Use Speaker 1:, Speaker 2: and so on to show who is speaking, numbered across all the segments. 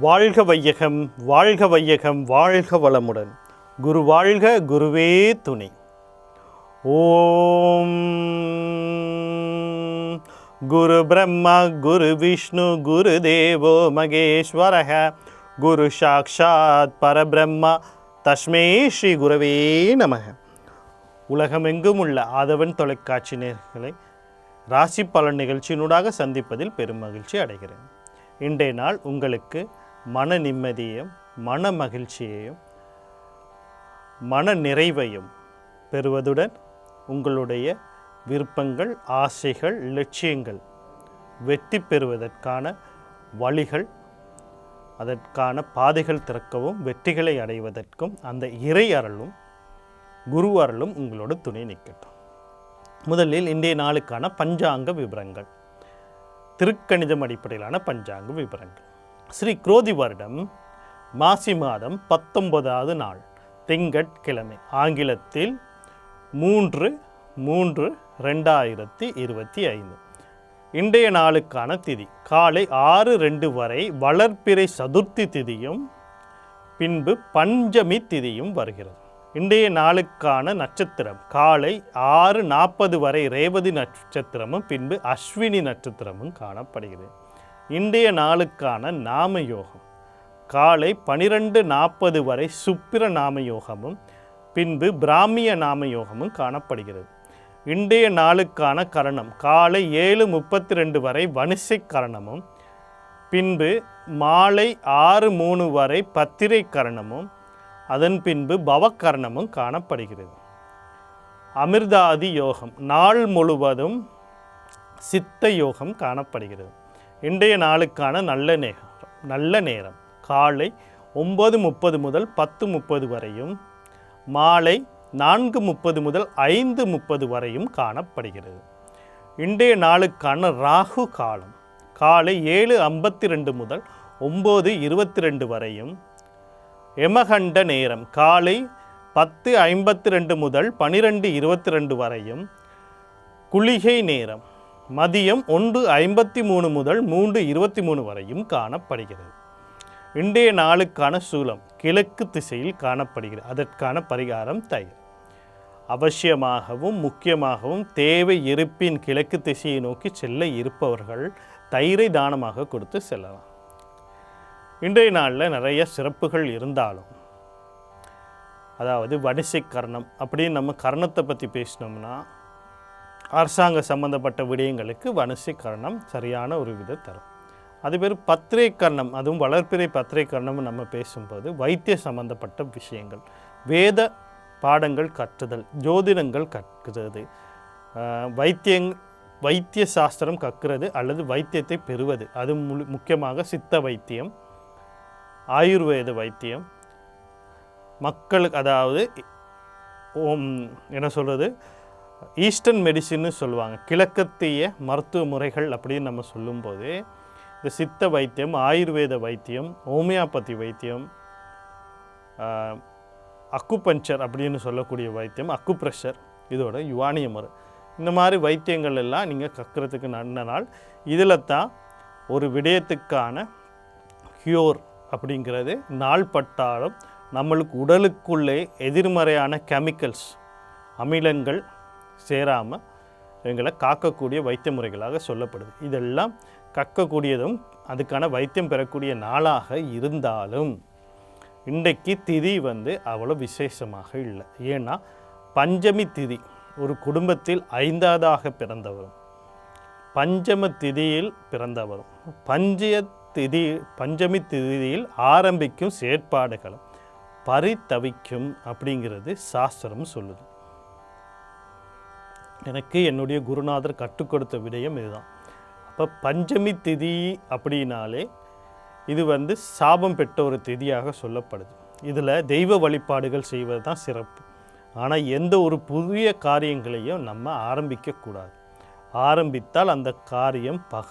Speaker 1: வாழ்க வையகம் வாழ்க வையகம் வாழ்க வளமுடன். குரு வாழ்க குருவே துணை. ஓம் குரு பிரம்மா குரு விஷ்ணு குரு தேவோ மகேஸ்வரக. குரு சாக்ஷாத் பரபிரம்மா தஸ்மே ஸ்ரீ குருவே நமக. உலகமெங்கும் உள்ள ஆதவன் தொலைக்காட்சி நேர்களை ராசி பலன் நிகழ்ச்சியினூடாக சந்திப்பதில் பெரும் மகிழ்ச்சி அடைகிறேன். இன்றைய நாள் உங்களுக்கு மன நிம்மதியையும் மன மகிழ்ச்சியையும் மன நிறைவையும் பெறுவதுடன் உங்களுடைய விருப்பங்கள் ஆசைகள் லட்சியங்கள் வெற்றி பெறுவதற்கான வழிகள் அதற்கான பாதைகள் திறக்கவும் வெற்றிகளை அடைவதற்கும் அந்த இறை அருளும் குரு அருளும் உங்களோட துணை நிற்கட்டும். முதலில் இன்றைய நாளுக்கான பஞ்சாங்க விவரங்கள் திருக்கணிதம் அடிப்படையிலான பஞ்சாங்க விவரங்கள் ஸ்ரீ குரோதி வருடம் மாசி மாதம் பத்தொன்பதாவது நாள் திங்கட்கிழமை ஆங்கிலத்தில் மூன்று மூன்று ரெண்டாயிரத்தி இருபத்தி ஐந்து. இன்றைய நாளுக்கான திதி காலை ஆறு ரெண்டு வரை வளர்ப்பிறை சதுர்த்தி திதியும் பின்பு பஞ்சமி திதியும் வருகிறது. இன்றைய நாளுக்கான நட்சத்திரம் காலை ஆறு நாற்பது வரை ரேவதி நட்சத்திரமும் பின்பு அஸ்வினி நட்சத்திரமும் காணப்படுகிறது. இன்றைய நாளுக்கான நாம யோகம் காலை பனிரெண்டு நாற்பது வரை சுப்பிர நாம யோகமும் பின்பு பிராமிய நாம யோகமும் காணப்படுகிறது. இன்றைய நாளுக்கான கரணம் காலை ஏழு முப்பத்தி ரெண்டு வரை வணிசை கரணமும் பின்பு மாலை ஆறு மூணு வரை பத்திரை கரணமும் அதன் பின்பு பவக்கரணமும் காணப்படுகிறது. அமிர்தாதி யோகம் நாள் முழுவதும் சித்த யோகம் காணப்படுகிறது. இன்றைய நாளுக்கான நல்ல நேரம் நல்ல நேரம். காலை ஒம்பது முப்பது முதல் பத்து முப்பது வரையும் மாலை நான்கு முப்பது முதல் ஐந்து முப்பது வரையும் காணப்படுகிறது. இன்றைய நாளுக்கான ராகு காலம் காலை ஏழு ஐம்பத்தி ரெண்டு முதல் ஒம்பது இருபத்தி ரெண்டு வரையும் எமகண்ட நேரம் காலை பத்து ஐம்பத்தி ரெண்டு முதல் பனிரெண்டு இருபத்தி ரெண்டு வரையும் குளிகை நேரம் மதியம் ஒன்று ஐம்பத்தி மூணு முதல் மூன்று இருபத்தி மூணு வரையும் காணப்படுகிறது. இன்றைய நாளுக்கான சூலம் கிழக்கு திசையில் காணப்படுகிறது. அதற்கான பரிகாரம் தயிர். அவசியமாகவும் முக்கியமாகவும் தேவை இருப்பின் கிழக்கு திசையை நோக்கி செல்ல இருப்பவர்கள் தயிரை தானமாக கொடுத்து செல்லலாம். இன்றைய நாளில் நிறைய சிறப்புகள் இருந்தாலும் அதாவது வடிசை கர்ணம் அப்படின்னு நம்ம கர்ணத்தை பற்றி பேசினோம்னா அரசாங்க சம்பந்தப்பட்ட விடயங்களுக்கு வணிசை சரியான ஒரு விதை தரும். அது பேர் பத்திரை கர்ணம் அதுவும் வளர்ப்பிறை பத்திரை கர்ணம் நம்ம பேசும்போது வைத்திய சம்பந்தப்பட்ட விஷயங்கள். வேத பாடங்கள் கற்றுதல் ஜோதிடங்கள் கற்கிறது. வைத்தியங் வைத்திய சாஸ்திரம் கற்கிறது அல்லது வைத்தியத்தை பெறுவது. அது முழு முக்கியமாக சித்த வைத்தியம் ஆயுர்வேத வைத்தியம். மக்களுக்கு அதாவது ஓம் என்ன சொல்கிறது ஈஸ்டர்ன் மெடிசின்னு சொல்லுவாங்க. கிழக்கத்திய மருத்துவ முறைகள் அப்படின்னு நம்ம சொல்லும்போது இந்த சித்த வைத்தியம் ஆயுர்வேத வைத்தியம் ஹோமியோபதி வைத்தியம் அக்குபஞ்சர் அப்படின்னு சொல்லக்கூடிய வைத்தியம் அக்குப்ரெஷர் இதோட யுவானிய முறை. இந்த மாதிரி வைத்தியங்கள் எல்லாம் நீங்கள் கற்கிறதுக்கு நல்ல நாள். இதில் தான் ஒரு விடயத்துக்கான க்யூர் அப்படிங்கிறது நாள்பட்டாலும் நம்மளுக்கு உடலுக்குள்ளே எதிர்மறையான கெமிக்கல்ஸ் அமிலங்கள் சேராமல் எங்களை காக்கக்கூடிய வைத்திய முறைகளாக சொல்லப்படுது. இதெல்லாம் கற்கக்கூடியதும் அதுக்கான வைத்தியம் பெறக்கூடிய நாளாக இருந்தாலும் இன்றைக்கு திதி வந்து அவ்வளோ விசேஷமாக இல்லை. ஏன்னா பஞ்சமி திதி ஒரு குடும்பத்தில் ஐந்தாவதாக பிறந்தவரும். பஞ்சம திதியில் பிறந்தவரும். பஞ்சய திதி பஞ்சமி திதியில் ஆரம்பிக்கும் செயற்பாடுகளும் பரித்தவிக்கும் அப்படிங்கிறது சாஸ்திரம் சொல்லுது. எனக்கு என்னுடைய குருநாதர் கற்றுக் கொடுத்த விடயம் இதுதான். அப்போ பஞ்சமி திதி அப்படின்னாலே இது வந்து சாபம் பெற்ற ஒரு திதியாக சொல்லப்படுது. இதில் தெய்வ வழிபாடுகள் செய்வது தான் சிறப்பு. ஆனால் எந்த ஒரு புதிய காரியங்களையும் நம்ம ஆரம்பிக்கக்கூடாது ஆரம்பித்தால் அந்த காரியம் ப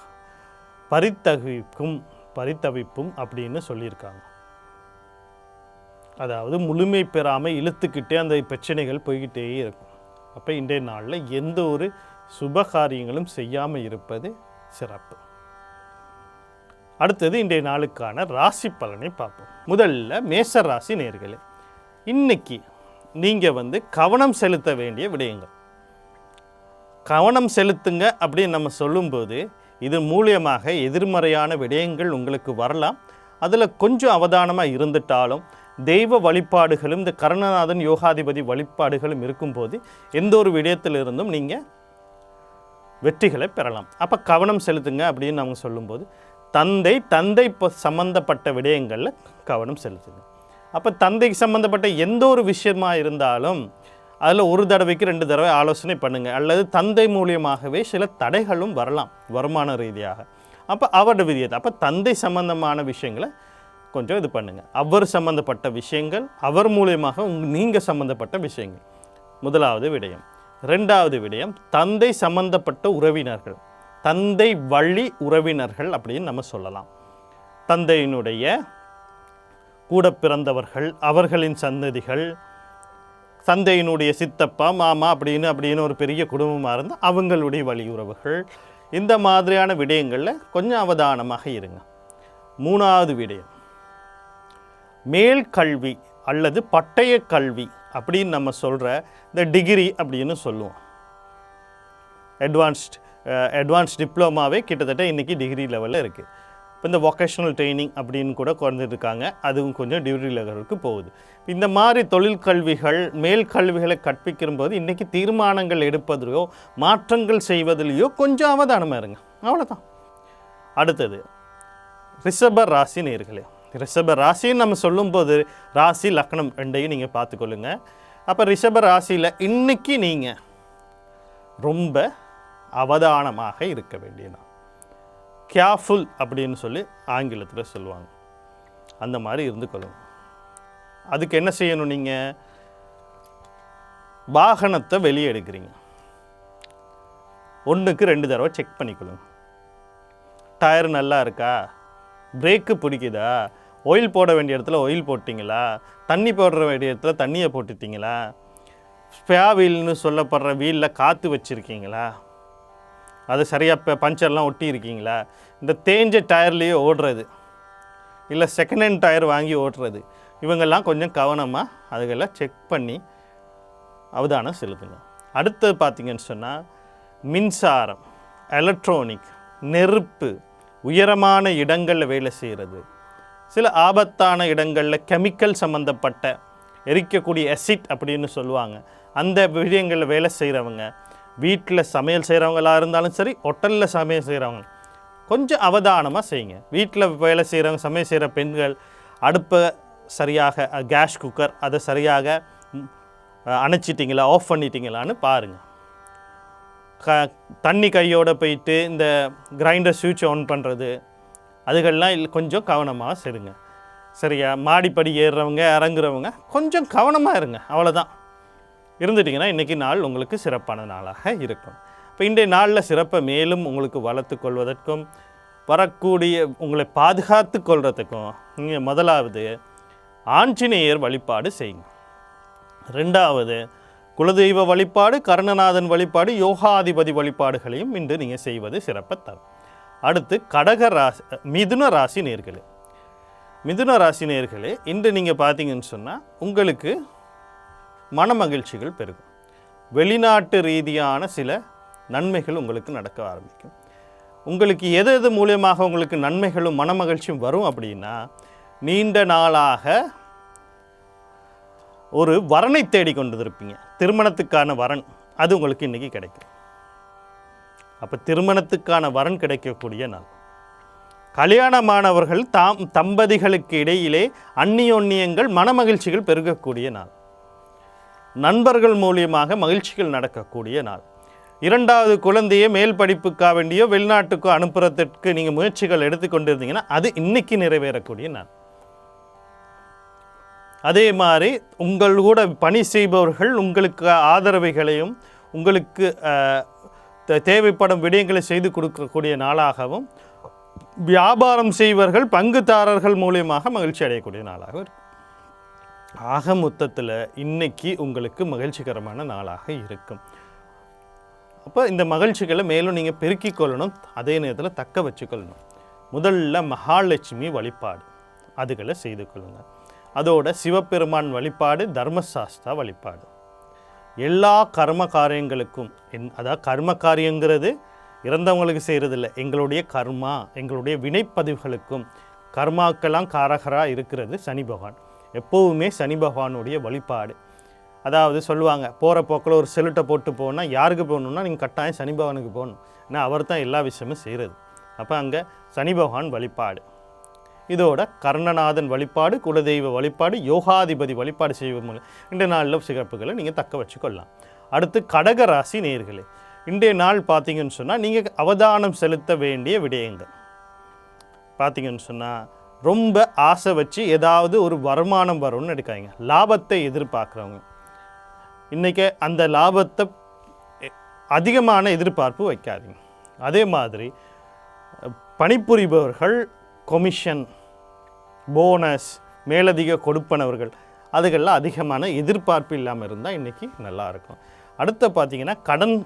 Speaker 1: பரித்தவிக்கும் பரித்தவிப்பும் அப்படின்னு சொல்லியிருக்காங்க. அதாவது முழுமை பெறாமல் இழுத்துக்கிட்டே அந்த பிரச்சனைகள் போய்கிட்டே இருக்கும். அப்போ இன்றைய நாளில் எந்த ஒரு சுப காரியங்களும் செய்யாமல் இருப்பது சிறப்பு. அடுத்தது இன்றைய நாளுக்கான ராசி பலனை பார்ப்போம். முதல்ல மேச ராசி நேர்களே இன்னைக்கு நீங்கள் வந்து கவனம் செலுத்த வேண்டிய விடயங்கள். கவனம் செலுத்துங்க அப்படின்னு நம்ம சொல்லும்போது இது மூலியமாக எதிர்மறையான விடயங்கள் உங்களுக்கு வரலாம். அதில் கொஞ்சம் அவதானமாக இருந்துட்டாலும் தெய்வ வழிபாடுகளும் இந்த கருணநாதன் யோகாதிபதி வழிபாடுகளும் இருக்கும்போது எந்த ஒரு விடயத்திலிருந்தும் நீங்கள் வெற்றிகளை பெறலாம். அப்போ கவனம் செலுத்துங்க அப்படின்னு நம்ம சொல்லும்போது தந்தை தந்தை இப்போ சம்பந்தப்பட்ட விடயங்களில் கவனம் செலுத்துங்க. அப்போ தந்தைக்கு சம்மந்தப்பட்ட எந்த ஒரு விஷயமாக இருந்தாலும் அதில் ஒரு தடவைக்கு ரெண்டு தடவை ஆலோசனை பண்ணுங்கள் அல்லது தந்தை மூலியமாகவே சில தடைகளும் வரலாம் வருமான ரீதியாக. அப்போ அவரோட விதியது. அப்போ தந்தை சம்பந்தமான விஷயங்களை கொஞ்சம் இது பண்ணுங்கள் அவர் சம்பந்தப்பட்ட விஷயங்கள் அவர் மூலியமாக உங் நீங்கள் சம்பந்தப்பட்ட விஷயங்கள். முதலாவது விடயம். ரெண்டாவது விடயம் தந்தை சம்பந்தப்பட்ட உறவினர்கள். தந்தை வழி உறவினர்கள் அப்படின்னு நம்ம சொல்லலாம். தந்தையினுடைய கூட பிறந்தவர்கள் அவர்களின் சந்ததிகள் தந்தையினுடைய சித்தப்பா மாமா அப்படின்னு அப்படின்னு ஒரு பெரிய குடும்பமாக இருந்தால் அவங்களுடைய வழி உறவுகள். இந்த மாதிரியான விடயங்களில் கொஞ்சம் அவதானமாக இருங்க. மூணாவது விடயம். மேல் கல்வி அல்லது பட்டய கல்வி அப்படின்னு நம்ம சொல்கிற இந்த டிகிரி அப்படின்னு சொல்லுவோம். அட்வான்ஸ்ட் அட்வான்ஸ் டிப்ளமாவே கிட்டத்தட்ட இன்றைக்கி டிகிரி லெவலில் இருக்குது இப்போ இந்த வொக்கேஷனல் ட்ரைனிங் அப்படின்னு கூட குறைஞ்சிருக்காங்க. அதுவும் கொஞ்சம் டிகிரி லெவலுக்கு போகுது. இந்த மாதிரி தொழில் கல்விகள் மேல் கல்விகளை கற்பிக்கிற போது இன்றைக்கி தீர்மானங்கள் எடுப்பதிலையோ மாற்றங்கள் செய்வதிலேயோ கொஞ்சம் அவதானமாக இருங்க. அவ்வளோதான் அடுத்தது ரிஷப ராசி நேர்களே. ரிஷப ராசின்னு நம்ம சொல்லும்போது ராசி லக்னம் ரெண்டையும் நீங்கள் பார்த்துக்கொள்ளுங்க. அப்போ ரிஷப ராசியில் இன்றைக்கி நீங்கள் ரொம்ப அவதானமாக இருக்க வேண்டிய நாள். கேர்ஃபுல் அப்படின்னு சொல்லி ஆங்கிலத்தில் சொல்லுவாங்க. அந்த மாதிரி இருந்துக்கொள்ளுங்க அதுக்கு என்ன செய்யணும் நீங்கள் வாகனத்தை வெளியே எடுக்கிறீங்க. ஒன்றுக்கு ரெண்டு தடவை செக் பண்ணிக்கொள்ளுங்க. டயர் நல்லா இருக்கா? பிரேக்கு பிடிக்குதா? ஆயில் போட வேண்டிய இடத்துல ஆயில் போட்டிங்களா? தண்ணி போடுற வேண்டிய இடத்துல தண்ணியை போட்டுட்டிங்களா? ஸ்பே வீல்னு சொல்லப்படுற வீலில் காற்று வச்சுருக்கீங்களா? அது சரியாக இப்போ பஞ்சர்லாம் ஒட்டி இருக்கீங்களா? இந்த தேஞ்ச டயர்லேயே ஓடுறது. இல்லை செகண்ட் ஹேண்ட் டயர் வாங்கி ஓட்டுறது இவங்கெல்லாம் கொஞ்சம் கவனமாக அதுகளை செக் பண்ணி அவதானம் செலுத்துங்க. அடுத்தது பார்த்திங்கன்னு சொன்னால் மின்சாரம் எலக்ட்ரானிக் நெருப்பு உயரமான இடங்களில் வேலை செய்கிறது சில ஆபத்தான இடங்களில் கெமிக்கல் சம்மந்தப்பட்ட எரிக்கக்கூடிய எசிட் அப்படின்னு சொல்லுவாங்க. அந்த விஷயங்களில் வேலை செய்கிறவங்க வீட்டில் சமையல் செய்கிறவங்களா இருந்தாலும் சரி ஹோட்டலில் சமையல் செய்கிறவங்க கொஞ்சம் அவதானமாக செய்யுங்க. வீட்டில் வேலை செய்கிறவங்க சமையல் செய்கிற பெண்கள் அடுப்பை சரியாக கேஸ் குக்கர் அதை சரியாக அணைச்சிட்டிங்களா ஆஃப் பண்ணிட்டீங்களான்னு பாருங்கள் க தண்ணி கையோடு போயிட்டு இந்த கிரைண்டர் சுவிட்ச் ஆன் பண்ணுறது அதுகள்லாம் கொஞ்சம் கவனமாக செடுங்க சரியா? மாடிப்படி ஏறுறவங்க இறங்குறவங்க கொஞ்சம் கவனமாக இருங்க. அவ்வளோதான் இருந்துட்டிங்கன்னா இன்றைக்கி நாள் உங்களுக்கு சிறப்பான நாளாக இருக்கும். இப்போ இன்றைய நாளில் சிறப்பை மேலும் உங்களுக்கு வளர்த்து கொள்வதற்கும் வரக்கூடிய உங்களை பாதுகாத்து கொள்வதற்கும் நீங்கள் முதலாவது ஆஞ்சநேயர் வழிபாடு செய்யுங்க. ரெண்டாவது குலதெய்வ வழிபாடு கருணநாதன் வழிபாடு யோகாதிபதி வழிபாடுகளையும் இன்று நீங்கள் செய்வது சிறப்பை தரும். அடுத்து கடக ராசி மிதுன ராசி நேர்களே. மிதுன ராசி நேர்களே இன்று நீங்கள் பார்த்தீங்கன்னு சொன்னால் உங்களுக்கு மனமகிழ்ச்சிகள் பெருகும். வெளிநாட்டு ரீதியான சில நன்மைகள் உங்களுக்கு நடக்க ஆரம்பிக்கும். உங்களுக்கு எது எது மூலியமாக உங்களுக்கு நன்மைகளும் மனமகிழ்ச்சியும் வரும் அப்படின்னா நீண்ட நாளாக ஒரு வரனை தேடி கொண்டு இருப்பீங்க திருமணத்துக்கான வரன் அது உங்களுக்கு இன்றைக்கி கிடைக்கும். அப்போ திருமணத்துக்கான வரன் கிடைக்கக்கூடிய நாள். கல்யாணமானவர்கள் தாம் தம்பதிகளுக்கு இடையிலே அந்நியோன்னியங்கள் மனமகிழ்ச்சிகள் பெருகக்கூடிய நாள். நண்பர்கள் மூலியமாக மகிழ்ச்சிகள் நடக்கக்கூடிய நாள். இரண்டாவது குழந்தையை மேல் படிப்புக்காக வேண்டியோ வெளிநாட்டுக்கோ அனுப்புறதுக்கு நீங்கள் முயற்சிகள் எடுத்துக்கொண்டிருந்தீங்கன்னா அது இன்னைக்கு நிறைவேறக்கூடிய நாள். அதே மாதிரி உங்கள் கூட பணி செய்பவர்கள் உங்களுக்கு ஆதரவைகளையும் உங்களுக்கு தேவைப்படும் விடயங்களை செய்து கொடுக்கக்கூடிய நாளாகவும் வியாபாரம் செய்வர்கள் பங்குதாரர்கள் மூலியமாக மகிழ்ச்சி அடையக்கூடிய நாளாக இருக்கும் ஆக மொத்தத்தில் இன்னைக்கு உங்களுக்கு மகிழ்ச்சிகரமான நாளாக இருக்கும். அப்போ இந்த மகிழ்ச்சிகளை மேலும் நீங்கள் பெருக்கிக் கொள்ளணும் அதே நேரத்தில் தக்க வச்சுக்கொள்ளணும் முதல்ல மகாலட்சுமி வழிபாடு அதுகளை செய்து கொள்ளுங்கள் அதோட சிவபெருமான் வழிபாடு தர்மசாஸ்தா வழிபாடு. எல்லா கர்ம காரியங்களுக்கும் என் அதாவது கர்ம காரியங்கிறது இறந்தவங்களுக்கு செய்கிறதில்ல எங்களுடைய கர்மா எங்களுடைய வினைப்பதிவுகளுக்கும் கர்மாக்கெல்லாம் காரகராக இருக்கிறது சனி பகவான். எப்போவுமே சனி பகவானுடைய வழிபாடு. அதாவது சொல்லுவாங்க போகிற போக்கில் ஒரு செலுட்டை போட்டு போனால் யாருக்கு போகணுன்னா நீங்கள் கட்டாயம் சனி பகவானுக்கு போகணும். ஏன்னா அவர் தான் எல்லா விஷயமும் செய்கிறது அப்போ அங்கே சனி பகவான் வழிபாடு. இதோட கர்ணநாதன் வழிபாடு குலதெய்வ வழிபாடு யோகாதிபதி வழிபாடு செய்வோம் இன்றைய நாளில் சிறப்புகளை நீங்கள் தக்க வச்சுக்கொள்ளலாம். அடுத்து கடக ராசி நேர்களே இன்றைய நாள் பார்த்தீங்கன்னு சொன்னால் நீங்கள் அவதானம் செலுத்த வேண்டிய விடயங்கள். பார்த்தீங்கன்னு சொன்னால் ரொம்ப ஆசை வச்சு ஏதாவது ஒரு வருமானம் வரும்னு எடுக்காதீங்க. லாபத்தை எதிர்பார்க்குறவங்க. இன்றைக்கி அந்த லாபத்தை அதிகமான எதிர்பார்ப்பு வைக்காதீங்க. அதே மாதிரி பணிபுரிபவர்கள் கொமிஷன் போனஸ் மேலதிக கொடுப்பனவர்கள். அதுகள்லாம் அதிகமான எதிர்பார்ப்பு இல்லாமல் இருந்தால் இன்றைக்கி நல்லாயிருக்கும் அடுத்து பார்த்திங்கன்னா கடன்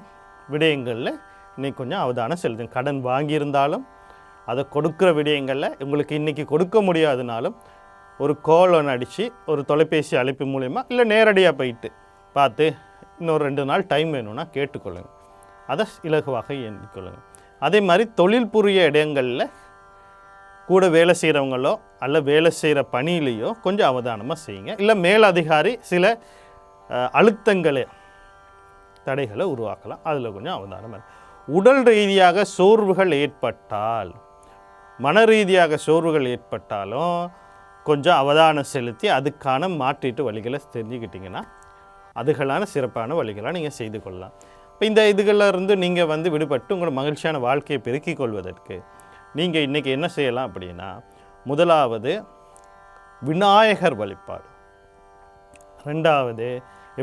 Speaker 1: விடயங்களில் இன்னைக்கு கொஞ்சம் அவதானம் செலுத்தும் கடன் வாங்கியிருந்தாலும் அதை கொடுக்குற விடயங்களில் உங்களுக்கு இன்றைக்கி கொடுக்க முடியாதுனாலும் ஒரு கோல் ஒன்று அடித்து ஒரு தொலைபேசி அழைப்பு மூலயமா இல்லை நேரடியாக போயிட்டு பார்த்து இன்னொரு ரெண்டு நாள் டைம் வேணும்னா கேட்டுக்கொள்ளுங்கள் அதை இலகுவாக எண்ணிக்கொள்ளுங்கள் அதே மாதிரி தொழில் புரிய இடங்களில் கூட வேலை செய்கிறவங்களோ அல்ல வேலை செய்கிற பணியிலையோ கொஞ்சம் அவதானமாக செய்யுங்க. இல்லை மேலதிகாரி சில அழுத்தங்களை தடைகளை உருவாக்கலாம். அதில் கொஞ்சம் அவதானமாக உடல் ரீதியாக சோர்வுகள் ஏற்பட்டால் மன ரீதியாக சோர்வுகள் ஏற்பட்டாலும் கொஞ்சம் அவதானம் செலுத்தி அதுக்கான மாற்றீட்டு வழிகளை தெரிஞ்சுக்கிட்டிங்கன்னா அதுகளான சிறப்பான வழிகளாக நீங்கள் செய்து கொள்ளலாம். இப்போ இந்த இதுகளில் இருந்து நீங்கள் வந்து விடுபட்டு உங்களோட மகிழ்ச்சியான வாழ்க்கையை பெருக்கிக் கொள்வதற்கு நீங்கள் இன்றைக்கி என்ன செய்யலாம் அப்படின்னா முதலாவது விநாயகர் வழிபாடு. ரெண்டாவது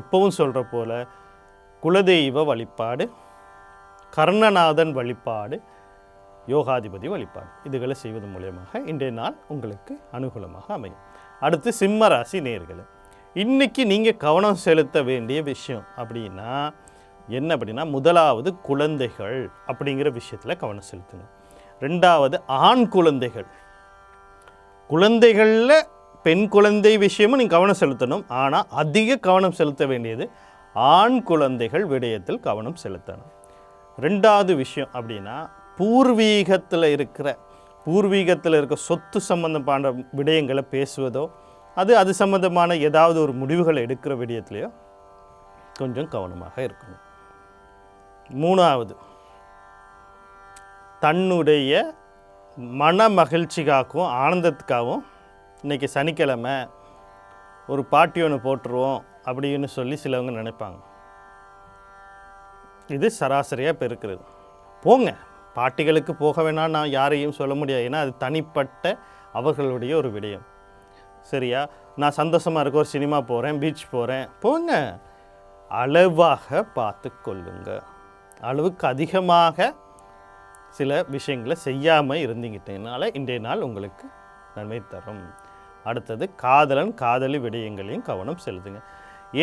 Speaker 1: எப்பவும் சொல்கிற போல குலதெய்வ வழிபாடு கர்ணநாதன் வழிபாடு யோகாதிபதி வழிபாடு. இதுகளை செய்வது மூலியமாக இன்றைய நாள் உங்களுக்கு அனுகூலமாக அமையும். அடுத்து சிம்ம ராசி நேர்களை இன்னைக்கு நீங்கள் கவனம் செலுத்த வேண்டிய விஷயம் அப்படின்னா என்ன அப்படின்னா முதலாவது குழந்தைகள் அப்படிங்கிற விஷயத்தில் கவனம் செலுத்துங்க ரெண்டாவது ஆண் குழந்தைகள். குழந்தைகளில் பெண் குழந்தை விஷயமும் நீங்கள் கவனம் செலுத்தணும். ஆனால் அதிக கவனம் செலுத்த வேண்டியது ஆண் குழந்தைகள் விடயத்தில் கவனம் செலுத்தணும். ரெண்டாவது விஷயம் அப்படின்னா பூர்வீகத்தில் இருக்கிற பூர்வீகத்தில் இருக்க சொத்து சம்பந்தமான விடயங்களை பேசுவதோ அது அது சம்பந்தமான ஏதாவது ஒரு முடிவுகளை எடுக்கிற விடயத்துலையோ கொஞ்சம் கவனமாக இருக்கணும். மூணாவது தன்னுடைய மன மகிழ்ச்சிக்காகவும் ஆனந்தத்துக்காகவும் இன்றைக்கி சனிக்கிழமை ஒரு பாட்டி ஒன்று போட்டுருவோம் அப்படின்னு சொல்லி சிலவங்க நினைப்பாங்க. இது சராசரியாக இப்போ இருக்கிறது போங்க. பாட்டிகளுக்கு போக வேணாம் நான் யாரையும் சொல்ல முடியாது. ஏன்னா அது தனிப்பட்ட அவர்களுடைய ஒரு விடயம். சரியா? நான் சந்தோஷமாக இருக்க ஒரு சினிமா போகிறேன் பீச் போகிறேன் போங்க. அளவாக பார்த்து கொள்ளுங்க. அளவுக்கு அதிகமாக சில விஷயங்களை செய்யாமல் இருந்தீங்கிட்டனால இன்றைய நாள் உங்களுக்கு நன்மை தரும். அடுத்தது காதலன் காதலி விடயங்களையும் கவனம் செலுத்துங்க.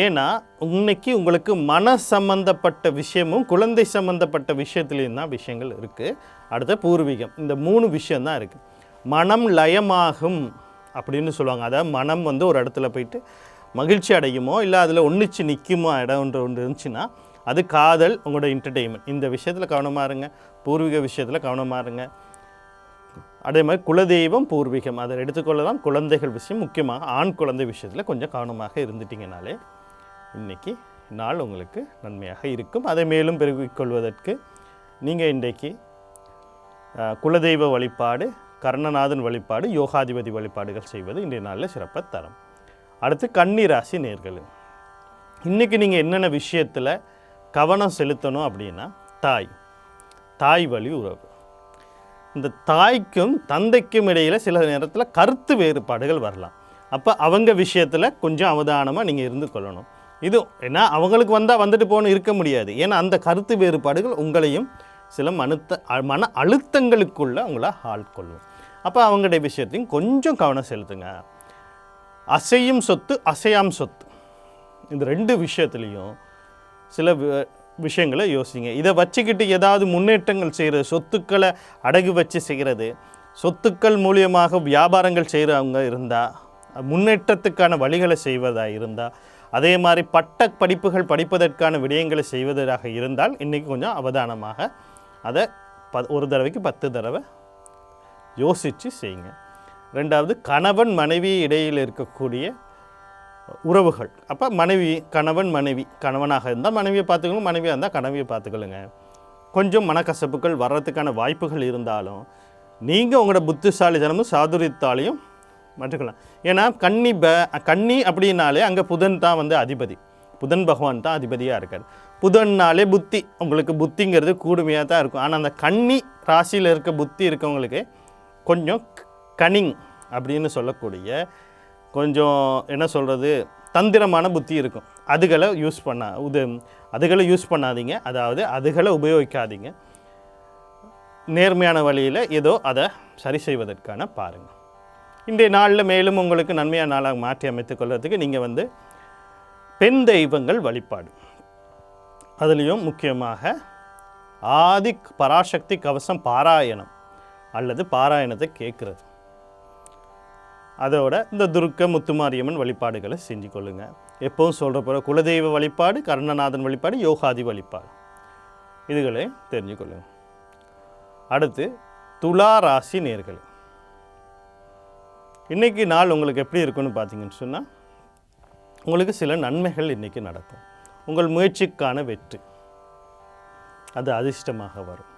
Speaker 1: ஏன்னா இன்னைக்கு உங்களுக்கு மன சம்பந்தப்பட்ட விஷயமும் குழந்தை சம்பந்தப்பட்ட விஷயத்துலேயும் தான் விஷயங்கள் இருக்குது அடுத்த பூர்வீகம் இந்த மூணு விஷயந்தான் இருக்குது மனம் லயமாகும் அப்படின்னு சொல்லுவாங்க. அதாவது மனம் வந்து ஒரு இடத்துல போயிட்டு மகிழ்ச்சி அடையுமோ இல்லை அதில் ஒன்றுச்சு நிற்குமோ இடம் ஒன்று ஒன்று இருந்துச்சுன்னா அது காதல் உங்களோட என்டர்டெயின்மெண்ட் இந்த விஷயத்தில் கவனமாக இருங்க. பூர்வீக விஷயத்தில் கவனமாக இருங்க. அதே மாதிரி குலதெய்வம் பூர்வீகம். அதை எடுத்துக்கொள்ளலாம். குழந்தைகள் விஷயம் முக்கியமாக ஆண் குழந்தை விஷயத்தில் கொஞ்சம் கவனமாக இருந்துட்டிங்கனாலே இன்னைக்கு நாள் உங்களுக்கு நன்மையாக இருக்கும். அதை மேலும் பெருகிக்கொள்வதற்கு நீங்கள் இன்றைக்கு குலதெய்வ வழிபாடு கர்ணநாதன் வழிபாடு யோகாதிபதி வழிபாடுகள் செய்வது இன்றைய நாளில் சிறப்பாக தரும். அடுத்து கன்னிராசி நேர்கள். இன்றைக்கி நீங்கள் என்னென்ன விஷயத்தில் கவனம் செலுத்தணும் அப்படின்னா தாய் தாய் வழி உறவு. இந்த தாய்க்கும் தந்தைக்கும் இடையில் சில நேரத்தில் கருத்து வேறுபாடுகள் வரலாம். அப்போ அவங்க விஷயத்தில் கொஞ்சம் அவதானமாக நீங்கள் இருந்து கொள்ளணும். இது ஏன்னா அவங்களுக்கு வந்தால் வந்துட்டு போகணும் இருக்க முடியாது. ஏன்னா அந்த கருத்து வேறுபாடுகள் உங்களையும் சில மனுத்த அ- மன அழுத்தங்களுக்குள்ளே உங்களை ஆட்கொள்ளும் அப்போ அவங்களுடைய விஷயத்தையும் கொஞ்சம் கவனம் செலுத்துங்க. அசையும் சொத்து அசையாம் சொத்து. இந்த ரெண்டு விஷயத்துலேயும் சில விஷயங்களை யோசிங்க. இதை வச்சுக்கிட்டு ஏதாவது முன்னேற்றங்கள் செய்கிறது சொத்துக்களை அடகு வச்சு செய்கிறது சொத்துக்கள் மூலியமாக வியாபாரங்கள் செய்கிறவங்க இருந்தால் முன்னேற்றத்துக்கான வழிகளை செய்வதாக இருந்தால் அதே மாதிரி பட்ட படிப்புகள் படிப்பதற்கான விடயங்களை செய்வதாக இருந்தால் இன்றைக்கி கொஞ்சம் அவதானமாக அதை ப ஒரு தடவைக்கு பத்து தடவை யோசித்து செய்யுங்க. ரெண்டாவது கணவன் மனைவி இடையில் இருக்கக்கூடிய உறவுகள். அப்போ மனைவி கணவன் மனைவி. கணவனாக இருந்தால் மனைவியை பார்த்துக்கணும் மனைவியாக இருந்தால் கணவியை பார்த்துக்கலுங்க. கொஞ்சம் மனக்கசப்புகள் வர்றதுக்கான வாய்ப்புகள் இருந்தாலும் நீங்கள் உங்களோட புத்திசாலித்தனமும் சாதுரியத்தாலையும் மாற்றிக்கலாம். ஏன்னா கன்னி ப கன்னி அப்படின்னாலே அங்கே புதன் தான் வந்து அதிபதி. புதன் பகவான் தான் அதிபதியாக இருக்கார். புதன்னாலே புத்தி. உங்களுக்கு புத்திங்கிறது கூடுமையாக தான் இருக்கும். ஆனால் அந்த கன்னி ராசியில் இருக்க புத்தி இருக்கவங்களுக்கு கொஞ்சம் கனிங் அப்படின்னு சொல்லக்கூடிய கொஞ்சம் என்ன சொல்கிறது தந்திரமான புத்தி இருக்கும். அதுகளை யூஸ் பண்ண உது அதுகளை யூஸ் பண்ணாதீங்க. அதாவது அதுகளை உபயோகிக்காதீங்க. நேர்மையான வழியில் ஏதோ அதை சரி செய்வதற்கான பாருங்கள் இன்றைய நாளில் மேலும் உங்களுக்கு நன்மையான நாளாக மாற்றி அமைத்துக் கொள்வதுக்கு நீங்கள் வந்து பெண் தெய்வங்கள் வழிபாடு. அதுலேயும் முக்கியமாக ஆதி பராசக்தி கவசம் பாராயணம் அல்லது பாராயணத்தை கேட்குறது. அதோட இந்த துர்க்க முத்துமாரியம்மன் வழிபாடுகளை செஞ்சு கொள்ளுங்கள் எப்பவும் சொல்கிற போகிற குலதெய்வ வழிபாடு கருணநாதன் வழிபாடு யோகாதி வழிபாடு. இதுகளை தெரிஞ்சுக்கொள்ளுங்க அடுத்து துலா ராசி நேர்கள். இன்றைக்கி நாள் உங்களுக்கு எப்படி இருக்குன்னு பார்த்தீங்கன்னு சொன்னால் உங்களுக்கு சில நன்மைகள் இன்றைக்கி நடக்கும். உங்கள் முயற்சிக்கான வெற்றி. அது அதிர்ஷ்டமாக வரும்.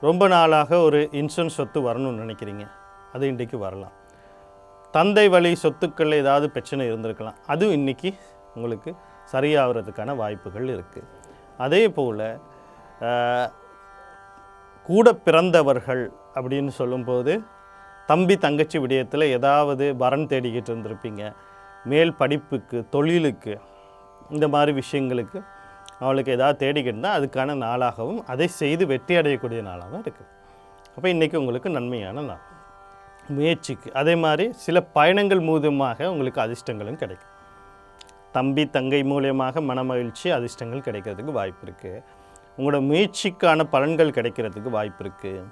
Speaker 1: ரொம்ப நாளாக ஒரு இன்சூரன்ஸ் சொத்து வரணும்னு நினைக்கிறீங்க. அது இன்றைக்கு வரலாம். தந்தை வழி சொத்துக்கள் ஏதாவது பிரச்சனை இருந்திருக்கலாம். அதுவும் இன்றைக்கி உங்களுக்கு சரியாகிறதுக்கான வாய்ப்புகள் இருக்குது அதே போல் கூட பிறந்தவர்கள் அப்படின்னு சொல்லும்போது தம்பி தங்கச்சி விடயத்தில் ஏதாவது வரன் தேடிக்கிட்டு இருந்திருப்பீங்க. மேல் படிப்புக்கு தொழிலுக்கு இந்த மாதிரி விஷயங்களுக்கு அவளுக்கு ஏதாவது தேடிக்கிட்டு இருந்தால் அதுக்கான நாளாகவும் அதை செய்து வெற்றி அடையக்கூடிய நாளாகவும் இருக்குது அப்போ இன்றைக்கி உங்களுக்கு நன்மையான நாள். முயற்சிக்கு. அதே மாதிரி சில பயணங்கள் மூலமாக உங்களுக்கு அதிர்ஷ்டங்களும் கிடைக்கும். தம்பி தங்கை மூலியமாக மனமகிழ்ச்சி அதிர்ஷ்டங்கள் கிடைக்கிறதுக்கு வாய்ப்பு இருக்குது உங்களோட முயற்சிக்கான பலன்கள் கிடைக்கிறதுக்கு வாய்ப்பு இருக்குது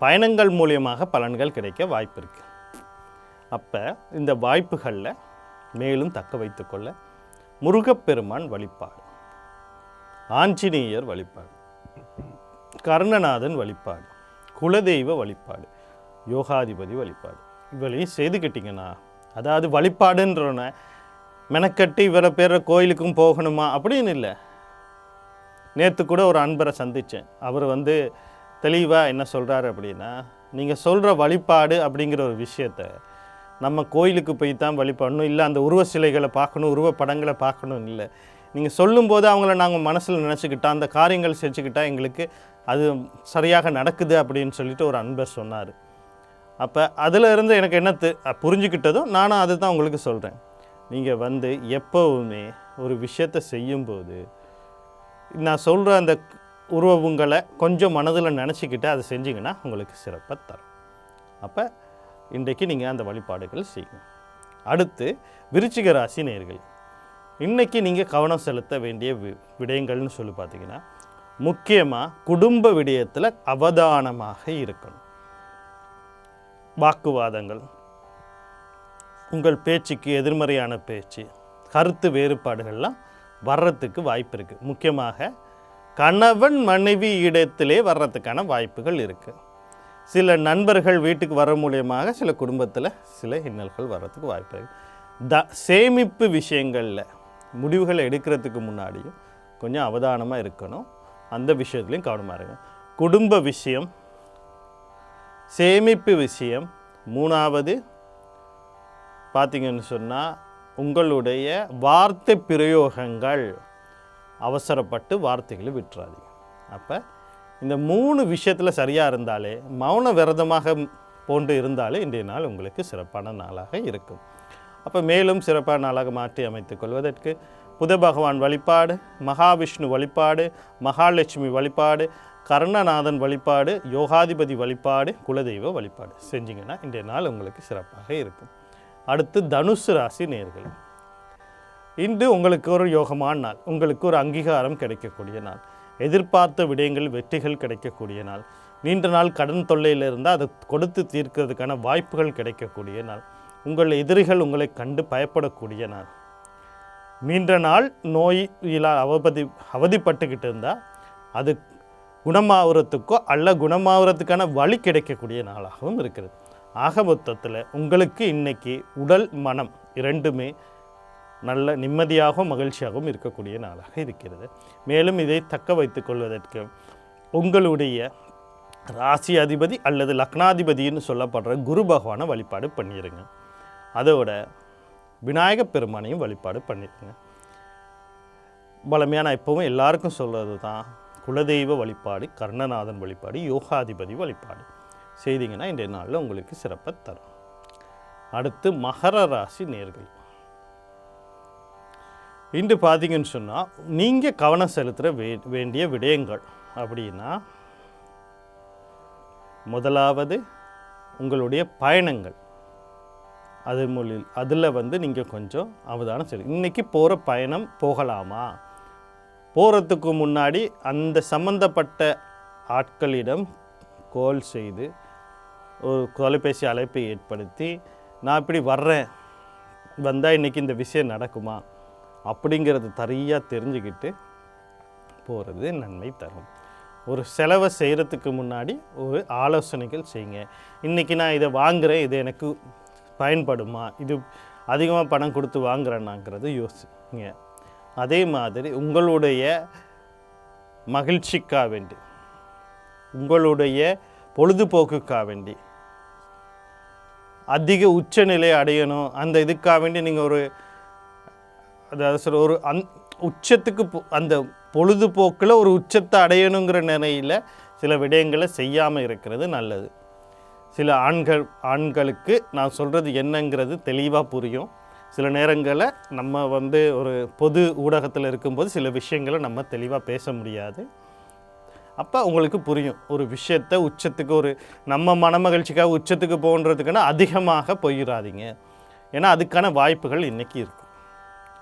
Speaker 1: பயணங்கள் மூலியமாக பலன்கள் கிடைக்க வாய்ப்பு இருக்குது அப்போ இந்த வாய்ப்புகளில் மேலும் தக்க வைத்துக்கொள்ள முருகப்பெருமான் வழிபாடு ஆஞ்சநேயர் வழிபாடு கர்ணநாதன் வழிபாடு குலதெய்வ வழிபாடு யோகாதிபதி வழிபாடு. இவளையும் செய்துக்கிட்டிங்கன்னா அதாவது வழிபாடுன்றோன்னே மெனக்கட்டு இவரை பேர கோயிலுக்கும் போகணுமா அப்படின்னு இல்லை. நேற்று கூட ஒரு அன்பரை சந்தித்தேன். அவர் வந்து தெளிவாக என்ன சொல்கிறாரு அப்படின்னா நீங்கள் சொல்கிற வழிபாடு அப்படிங்கிற ஒரு விஷயத்த நம்ம கோயிலுக்கு போய் தான் வழிபடணும் இல்லை அந்த உருவ சிலைகளை பார்க்கணும் உருவ படங்களை பார்க்கணும் இல்லை. நீங்கள் சொல்லும்போது அவங்கள நாங்கள் மனசில் நினச்சிக்கிட்டா அந்த காரியங்கள் செஞ்சுக்கிட்டா எங்களுக்கு அது சரியாக நடக்குது அப்படின்னு சொல்லிட்டு ஒரு அன்பர் சொன்னார். அப்போ அதில் இருந்து எனக்கு என்ன புரிஞ்சுக்கிட்டதும் நானும் அது தான் உங்களுக்கு சொல்கிறேன் நீங்கள் வந்து எப்போவுமே ஒரு விஷயத்தை செய்யும்போது நான் சொல்கிற அந்த உருவங்களை கொஞ்சம் மனதில் நினச்சிக்கிட்டு அதை செஞ்சிங்கன்னா உங்களுக்கு சிறப்பாக தரும். அப்போ இன்றைக்கு நீங்கள் அந்த வழிபாடுகள் செய்யணும் அடுத்து விருச்சிக ராசி நேர்கள் இன்றைக்கி நீங்கள் கவனம் செலுத்த வேண்டிய வி விடயங்கள்னு சொல்லி பார்த்தீங்கன்னா முக்கியமாக குடும்ப விடயத்தில் அவதானமாக இருக்கணும். வாக்குவாதங்கள். உங்கள் பேச்சுக்கு எதிர்மறையான பேச்சு கருத்து வேறுபாடுகள்லாம் வர்றதுக்கு வாய்ப்பு இருக்குது முக்கியமாக கணவன் மனைவி இடத்திலே வர்றதுக்கான வாய்ப்புகள் இருக்குது சில நண்பர்கள் வீட்டுக்கு வர மூலியமாக சில குடும்பத்தில் சில இன்னல்கள் வர்றதுக்கு வாய்ப்பு இருக்குது த சேமிப்பு விஷயங்களில் முடிவுகளை எடுக்கிறதுக்கு முன்னாடியும் கொஞ்சம் அவதானமாக இருக்கணும். அந்த விஷயத்துலையும் கவனமாக இருங்க. குடும்ப விஷயம் சேமிப்பு விஷயம் மூணாவது. பார்த்திங்கன்னு சொன்னால் உங்களுடைய வார்த்தை பிரயோகங்கள். அவசரப்பட்டு வார்த்தைகளை விட்டுறாதீங்க. அப்போ இந்த மூணு விஷயத்தில் சரியாக இருந்தாலே மௌன விரதமாக போன்று இருந்தாலே இன்றைய நாள் உங்களுக்கு சிறப்பான நாளாக இருக்கும். அப்போ மேலும் சிறப்பான நாளாக மாற்றி அமைத்துக் கொள்வதற்கு புத பகவான் வழிபாடு மகாவிஷ்ணு வழிபாடு மகாலட்சுமி வழிபாடு கர்ணநாதன் வழிபாடு யோகாதிபதி வழிபாடு குலதெய்வ வழிபாடு. செஞ்சீங்கன்னா இன்றைய நாள் உங்களுக்கு சிறப்பாக இருக்கும். அடுத்து தனுசு ராசி நேர்கள். இன்று உங்களுக்கு ஒரு யோகமான நாள். உங்களுக்கு ஒரு அங்கீகாரம் கிடைக்கக்கூடிய நாள். எதிர்பார்த்த விடயங்கள் வெற்றிகள் கிடைக்கக்கூடிய நாள். நீண்ட நாள் கடன் தொல்லையில் இருந்தால் அதை கொடுத்து தீர்க்கிறதுக்கான வாய்ப்புகள் கிடைக்கக்கூடிய நாள். உங்கள் எதிரிகள் உங்களை கண்டு பயப்படக்கூடிய நாள். நீண்ட நாள் நோயிலால் அவபதி அவதிப்பட்டுக்கிட்டு இருந்தால் அது குணமாகறதுக்கோ அல்ல குணமாகறதுக்கான வழி கிடைக்கக்கூடிய நாளாகவும் இருக்கிறது. ஆக மொத்தத்தில் உங்களுக்கு இன்னைக்கு உடல் மனம் இரண்டுமே நல்ல நிம்மதியாகவும் மகிழ்ச்சியாகவும் இருக்கக்கூடிய நாளாக இருக்கிறது. மேலும் இதை தக்க வைத்து கொள்வதற்கு உங்களுடைய ராசி அதிபதி அல்லது லக்னாதிபதின்னு சொல்லப்படுற குரு பகவானை வழிபாடு பண்ணிடுங்க அதோட விநாயகப் பெருமானையும் வழிபாடு பண்ணிடுங்க பலமையான நான் எப்பவும் எல்லாருக்கும் சொல்கிறது தான் குலதெய்வ வழிபாடு கர்ணநாதன் வழிபாடு யோகாதிபதி வழிபாடு. செய்திங்கன்னா இன்றைய நாளில் உங்களுக்கு சிறப்பை தரும். அடுத்து மகர ராசி நேர்கள். இன்று பார்த்தீங்கன்னு சொன்னால் நீங்கள் கவனம் செலுத்துகிற வே வேண்டிய விடயங்கள் அப்படின்னா முதலாவது உங்களுடைய பயணங்கள். அது மொழியில் அதில் வந்து நீங்கள் கொஞ்சம் அவதானம் செலு இன்றைக்கி போகிற பயணம் போகலாமா? போகிறதுக்கு முன்னாடி அந்த சம்பந்தப்பட்ட ஆட்களிடம் கோல் செய்து ஒரு தொலைபேசி அழைப்பை ஏற்படுத்தி நான் இப்படி வர்றேன். வந்தால் இன்றைக்கி இந்த விஷயம் நடக்குமா? அப்படிங்கிறது சரியாக தெரிஞ்சுக்கிட்டு போகிறது நன்மை தரும். ஒரு செலவை செய்கிறதுக்கு முன்னாடி ஒரு ஆலோசனைகள் செய்யுங்க. இன்றைக்கி நான் இதை வாங்குகிறேன் இது எனக்கு பயன்படுமா? இது அதிகமாக பணம் கொடுத்து வாங்குறேனாங்கிறது யோசிங்க. அதே மாதிரி உங்களுடைய மகிழ்ச்சிக்காக வேண்டி உங்களுடைய பொழுதுபோக்குக்காக வேண்டி அதிக உச்சநிலை அடையணும் அந்த இதுக்காக வேண்டி நீங்கள் ஒரு அதாவது சொல்ல ஒரு அந் உச்சத்துக்கு போ- அந்த பொழுதுபோக்கில் ஒரு உச்சத்தை அடையணுங்கிற நிலையில் சில விடயங்களை செய்யாமல் இருக்கிறது நல்லது. சில ஆண்கள் ஆண்களுக்கு நான் சொல்கிறது என்னங்கிறது தெளிவாக புரியும். சில நேரங்களில் நம்ம வந்து ஒரு பொது ஊடகத்தில் இருக்கும்போது சில விஷயங்களை நம்ம தெளிவாக பேச முடியாது. அப்போ உங்களுக்கு புரியும். ஒரு விஷயத்தை உச்சத்துக்கு ஒரு நம்ம மனமகிழ்ச்சிக்காக உச்சத்துக்கு போன்றதுக்குன்னா அதிகமாக போயிடாதீங்க ஏன்னா அதுக்கான வாய்ப்புகள் இன்றைக்கி இருக்கும்.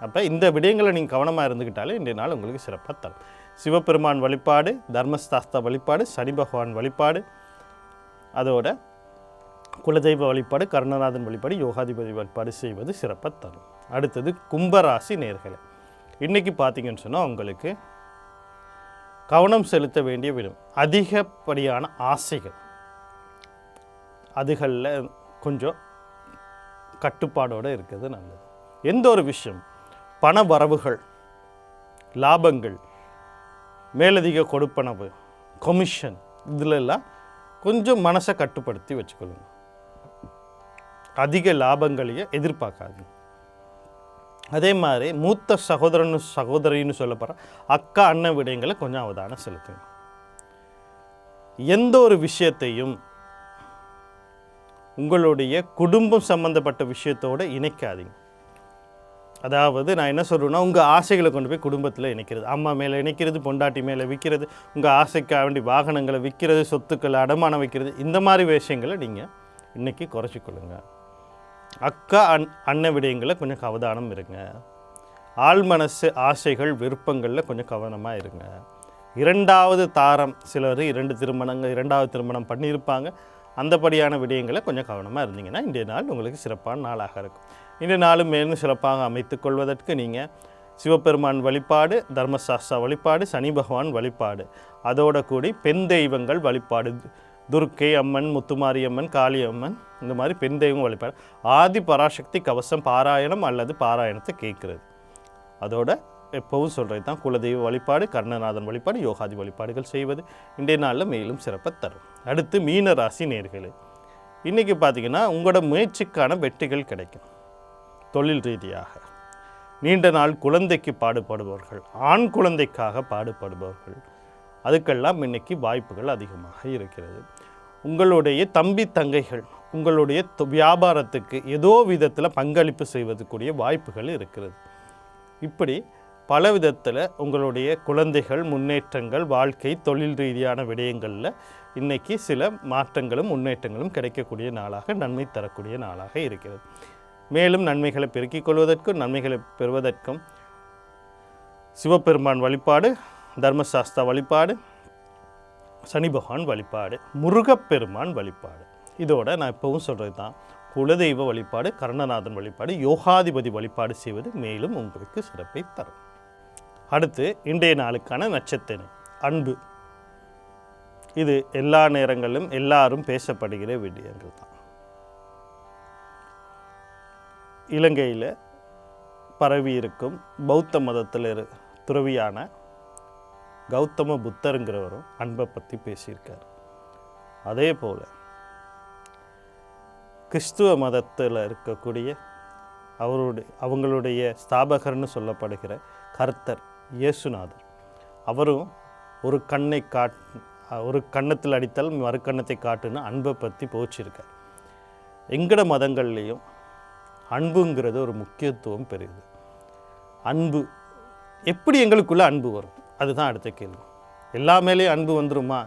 Speaker 1: அப்போ இந்த விடயங்களை நீங்கள் கவனமாக இருந்துக்கிட்டாலே இன்றைய நாள் உங்களுக்கு சிறப்பாக தரும். சிவபெருமான் வழிபாடு தர்மஸ்தாஸ்தா வழிபாடு சனி பகவான் வழிபாடு அதோட குலதெய்வ வழிபாடு கருணநாதன் வழிபாடு யோகாதிபதி வழிபாடு செய்வது சிறப்பாக தரும். அடுத்தது கும்பராசி நேர்களை. இன்றைக்கி பார்த்தீங்கன்னு சொன்னால் உங்களுக்கு கவனம் செலுத்த வேண்டிய விடும் அதிகப்படியான ஆசைகள். அதுகளில் கொஞ்சம் கட்டுப்பாடோடு இருக்கிறது நல்லது. எந்த ஒரு விஷயம் பண வரவுகள் லாபங்கள் மேலதிக கொடுப்பனவு கொமிஷன் இதிலெல்லாம் கொஞ்சம் மனசை கட்டுப்படுத்தி வச்சுக்கொள்ளுங்க. அதிக லாபங்களையும் எதிர்பார்க்காது. அதே மாதிரி மூத்த சகோதரன் சகோதரின்னு சொல்லப்போகிற அக்கா அண்ணன் விடயங்களை கொஞ்சம் அவதானம் செலுத்துங்க. எந்த ஒரு விஷயத்தையும் உங்களுடைய குடும்பம் சம்மந்தப்பட்ட விஷயத்தோடு இணைக்காதீங்க. அதாவது நான் என்ன சொல்கிறேன்னா உங்கள் ஆசைகளை கொண்டு போய் குடும்பத்தில் இணைக்கிறது. அம்மா மேலே இணைக்கிறது பொண்டாட்டி மேலே விற்கிறது உங்கள் ஆசைக்காக வேண்டி வாகனங்களை விற்கிறது சொத்துக்களை அடமானம் வைக்கிறது இந்த மாதிரி விஷயங்களை நீங்கள் இன்றைக்கி குறைச்சிக்கொள்ளுங்க. அக்கா அண் அண்ணன் விடயங்களை கொஞ்சம் கவதானம் இருங்க. ஆள் மனசு ஆசைகள் விருப்பங்களில் கொஞ்சம் கவனமாக இருங்க. இரண்டாவது தாரம் சிலர் இரண்டு திருமணங்கள் இரண்டாவது திருமணம் பண்ணியிருப்பாங்க. அந்தபடியான விடயங்களை கொஞ்சம் கவனமாக இருந்தீங்கன்னா இன்றைய நாள் உங்களுக்கு சிறப்பான நாளாக இருக்கும். இன்றைய நாளும் மேலும் சிறப்பாக அமைத்து கொள்வதற்கு நீங்கள் சிவபெருமான் வழிபாடு தர்மசாஸ்தா வழிபாடு சனி பகவான் வழிபாடு. அதோட கூடி பெண் தெய்வங்கள் வழிபாடு துர்க்கை அம்மன் முத்துமாரியம்மன் காளியம்மன் இந்த மாதிரி பெண் தெய்வம் வழிபாடு ஆதி பராசக்தி கவசம் பாராயணம் அல்லது பாராயணத்தை கேட்குறது. அதோட எப்பவும் சொல்கிறது தான் குலதெய்வ வழிபாடு கர்ணநாதன் வழிபாடு யோகாதி வழிபாடுகள் செய்வது. இன்றைய நாளில் மேலும் சிறப்பை தரும். அடுத்து மீன ராசி நேர்களே இன்றைக்கி பார்த்தீங்கன்னா உங்களோட முயற்சிக்கான வெற்றிகள் கிடைக்கும். தொழில் ரீதியாக. நீண்ட நாள் குழந்தைக்கு பாடுபடுபவர்கள் ஆண் குழந்தைக்காக பாடுபடுபவர்கள். அதுக்கெல்லாம் இன்னைக்கு வாய்ப்புகள் அதிகமாக இருக்கிறது. உங்களுடைய தம்பி தங்கைகள் உங்களுடைய தொ- வியாபாரத்துக்கு ஏதோ விதத்தில் பங்களிப்பு செய்வதற்குரிய வாய்ப்புகள் இருக்கிறது. இப்படி பல விதத்தில் உங்களுடைய குழந்தைகள் முன்னேற்றங்கள் வாழ்க்கை தொழில் ரீதியான விடயங்களில் இன்னைக்கு சில மாற்றங்களும் முன்னேற்றங்களும் கிடைக்கக்கூடிய நாளாக நன்மை தரக்கூடிய நாளாக இருக்கிறது. மேலும் நன்மைகளை பெருக்கிக் கொள்வதற்கும் நன்மைகளை பெறுவதற்கும் சிவபெருமான் வழிபாடு தர்மசாஸ்தா வழிபாடு சனி பகவான் வழிபாடு முருகப்பெருமான் வழிபாடு. இதோட நான் இப்போவும் சொல்கிறது தான். குலதெய்வ வழிபாடு கருணநாதன் வழிபாடு யோகாதிபதி வழிபாடு செய்வது மேலும் உங்களுக்கு சிறப்பை தரும். அடுத்து இன்றைய நாளுக்கான நட்சத்திரம் அன்பு. இது எல்லா நேரங்களிலும் எல்லாரும் பேசப்படுகிற விடயங்கள் தான். இலங்கையில் பரவி இருக்கும் பௌத்த மதத்தில் இரு துறவியான கௌதம புத்தருங்கிறவரும் அன்பை பற்றி பேசியிருக்கார். அதே போல் கிறிஸ்துவ மதத்தில் இருக்கக்கூடிய அவருடைய அவங்களுடைய ஸ்தாபகர்னு சொல்லப்படுகிற கர்த்தர் இயேசுநாதர். அவரும் ஒரு கண்ணை காட் ஒரு கண்ணத்தில் அடித்தால் மறு கண்ணத்தை காட்டுன்னு அன்பை பற்றி போச்சிருக்கார். எங்கட மதங்கள்லேயும் அன்புங்கிறது ஒரு முக்கியத்துவம் பெறுது அன்பு எப்படி எங்களுக்குள்ளே அன்பு வரும்? அதுதான் அடுத்த கேள்வி. எல்லா மேலேயும் அன்பு வந்துருமா?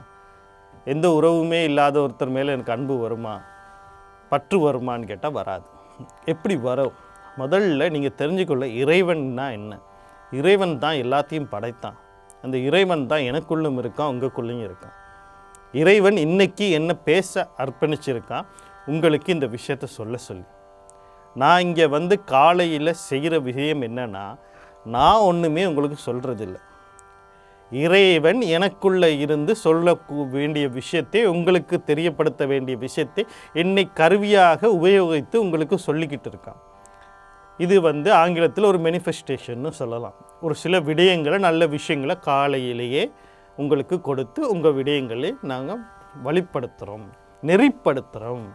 Speaker 1: எந்த உறவுமே இல்லாத ஒருத்தர் மேலே எனக்கு அன்பு வருமா? பற்று வருமான்னு கேட்டால் வராது. எப்படி வரும்? முதல்ல நீங்கள் தெரிஞ்சுக்கொள்ள இறைவன்னா என்ன? இறைவன் தான் எல்லாத்தையும் படைத்தான். அந்த இறைவன் தான் எனக்குள்ளும் இருக்கான் உங்களுக்குள்ளேயும் இருக்கான். இறைவன் இன்னைக்கு என்ன பேச அர்ப்பணிச்சிருக்கான் உங்களுக்கு இந்த விஷயத்த சொல்ல சொல்லி. நான் இங்கே வந்து காலையில் செய்கிற விஷயம் என்னென்னா நான் ஒன்றுமே உங்களுக்கு சொல்கிறதில்ல இறைவன் எனக்குள்ளே இருந்து சொல்ல வேண்டிய விஷயத்தை உங்களுக்கு தெரியப்படுத்த வேண்டிய விஷயத்தை என்னை கருவியாக உபயோகித்து உங்களுக்கு சொல்லிக்கிட்டு இருக்கான். இது வந்து ஆங்கிலத்தில் ஒரு மேனிஃபெஸ்டேஷன்னு சொல்லலாம். ஒரு சில விடயங்களை நல்ல விஷயங்களை காலையிலேயே உங்களுக்கு கொடுத்து உங்கள் விடயங்களை நாங்கள் வழிப்படுத்துகிறோம் நெறிப்படுத்துகிறோம்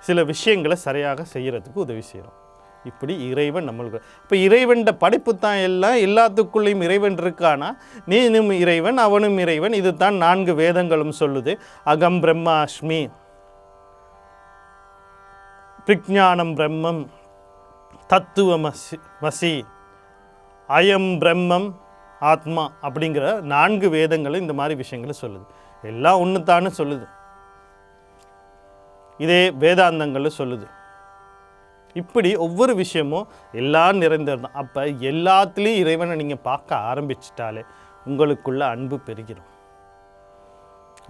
Speaker 1: சில விஷயங்களை சரியாக செய்கிறதுக்கு உதவி செய்கிறோம் இப்படி இறைவன் நம்மளுக்கு. இப்போ இறைவன்ட படைப்பு தான் எல்லாம் எல்லாத்துக்குள்ளேயும் இறைவன் இருக்கானா? நீனும் இறைவன் அவனும் இறைவன் இது தான் நான்கு வேதங்களும் சொல்லுது. அகம் பிரம்மாஷ்மி. பிரிஜானம் பிரம்மம் தத்துவமசி மசி அயம் பிரம்மம் ஆத்மா அப்படிங்கிற நான்கு வேதங்களும் இந்த மாதிரி விஷயங்களை சொல்லுது. எல்லாம் ஒன்று தானே சொல்லுது. இதே வேதாந்தங்களும் சொல்லுது. இப்படி ஒவ்வொரு விஷயமும் எல்லாம் நிறைந்தது தான் அப்போ எல்லாத்துலேயும் இறைவனை நீங்கள் பார்க்க ஆரம்பிச்சிட்டாலே உங்களுக்குள்ள அன்பு பெருகிடும்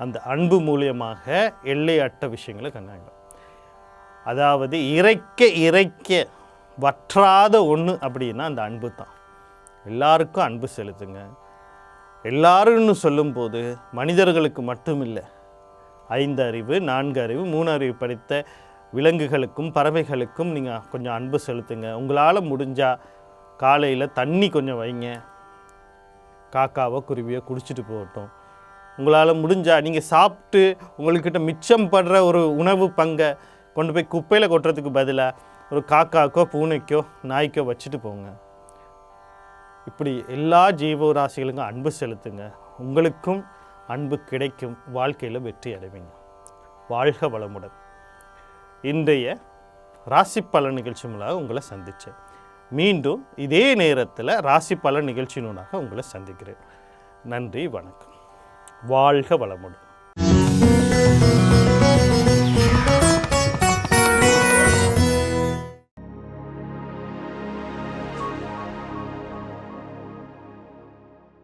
Speaker 1: அந்த அன்பு மூலியமாக எல்லையற்ற விஷயங்களை கண்டாங்க. அதாவது இறைக்க இறைக்க வற்றாத ஒன்று அப்படின்னா அந்த அன்பு தான். எல்லாருக்கும் அன்பு செலுத்துங்க. எல்லாருன்னு சொல்லும்போது மனிதர்களுக்கு மட்டும் இல்லை ஐந்து அறிவு நான்கு அறிவு மூணு அறிவு படித்த விலங்குகளுக்கும் பறவைகளுக்கும் நீங்கள் கொஞ்சம் அன்பு செலுத்துங்க. உங்களால் முடிஞ்சால் காலையில் தண்ணி கொஞ்சம் வைங்க. காக்காவோ குருவியோ குடிச்சிட்டு போகட்டும். உங்களால் முடிஞ்சால் நீங்கள் சாப்பிட்டு உங்கள்கிட்ட மிச்சம் படுற ஒரு உணவு பங்கை கொண்டு போய் குப்பையில் கொட்டுறதுக்கு பதிலாக ஒரு காக்காக்கோ பூனைக்கோ நாய்க்கோ வச்சுட்டு போங்க. இப்படி எல்லா ஜீவராசிகளுக்கும் அன்பு செலுத்துங்க. உங்களுக்கும் அன்பு கிடைக்கும். வாழ்க்கையில் வெற்றி அடைவீங்க. வாழ்க வளமுடன். இன்றைய ராசி பல நிகழ்ச்சி மூலம் உங்களை சந்தித்தேன் மீண்டும் இதே நேரத்தில் ராசி பல நிகழ்ச்சியினூடாக உங்களை சந்திக்கிறேன். நன்றி வணக்கம். வாழ்க வளமுடன்.